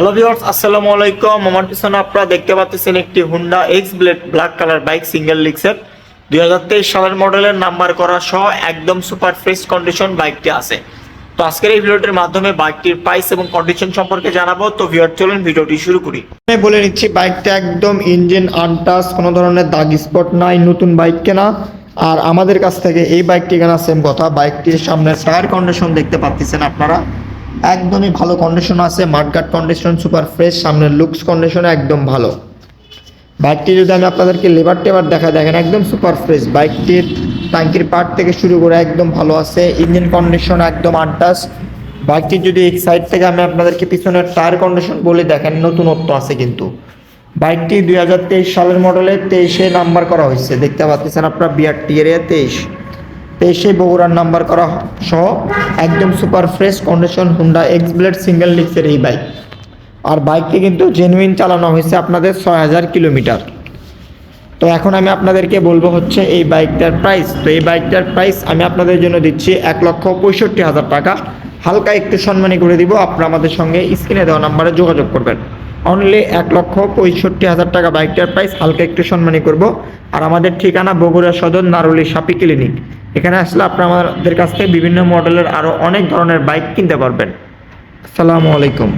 Hello viewers আসসালামু আলাইকুম। আমার পিছনে আপনারা দেখতে পাচ্ছেন একটি Honda X Blade black colour bike single লিক্সের দুই হাজার তেইশ সালের মডেলের নাম্বার করা সহ একদম সুপার ফ্রেশ কন্ডিশন বাইকটি আছে। তো আজকের এই ভিডিওটির মাধ্যমে বাইকটির প্রাইস এবং কন্ডিশন সম্পর্কে জানাব। তো ভিউয়ার চলুন ভিডিওটি শুরু করি। আমি বলে নিচ্ছি বাইকটা একদম ইঞ্জিন আনটাস কোনো ধরনের দাগ স্পট নাই, নতুন বাইক কেনা। আর আমাদের কাছ থেকে এই বাইকটি কেনা সেম কথা বাইকটির সামনে টায়ার কন্ডিশন দেখতে পাচ্ছেন আপনারা। একদমই ভালো কন্ডিশন আছে মাঠঘাট কন্ডিশন সুপার ফ্রেশ সামনের লুকস কন্ডিশন একদম ভালো। বাইকটি যদি আমি আপনাদেরকে লেবার টেবার দেখা দেখেন একদম সুপার ফ্রেশ বাইকটির ট্যাঙ্কির পার্ট থেকে শুরু করে একদম ভালো আছে ইঞ্জিন কন্ডিশন একদম আনটাস বাইকটির যদি এক সাইড থেকে আমি আপনাদেরকে পিছনের টায়ার কন্ডিশন বলে, দেখেন নতুনত্ব আছে কিন্তু। বাইকটি দুই হাজার তেইশ সালের মডেলে তেইশে নাম্বার করা হয়েছে, দেখতে পাচ্ছেন আপনারা বিআরটি এরিয়া তেইশ। তেইশে বগুড়ার নাম্বার করা সহ একদম super fresh condition Honda X Blade single লিক্সের এই বাইক আর বাইকটি কিন্তু জেনুইন চালানো হয়েছে আপনাদের ছয় হাজার কিলোমিটার। তো এখন আমি আপনাদেরকে বলব হচ্ছে এই বাইকটার প্রাইস তো এই বাইকটার প্রাইস আমি আপনাদের জন্য দিচ্ছি এক লক্ষ পঁয়ষট্টি হাজার টাকা। হালকা একটু সম্মানী করে দিব, আপনারা আমাদের সঙ্গে স্ক্রিনে দেওয়া নাম্বারে যোগাযোগ করবেন। অনলি এক লক্ষ পঁয়ষট্টি হাজার টাকা বাইকটার প্রাইস হালকা একটু সম্মানী করব। আর আমাদের ঠিকানা বগুড়া সদর, নারুলি সাপি ক্লিনিক এখানে আসলে আপনারা আমাদের কাছ থেকে বিভিন্ন মডেলের আরও অনেক ধরনের বাইক কিনতে পারবেন। আসসালামু আলাইকুম।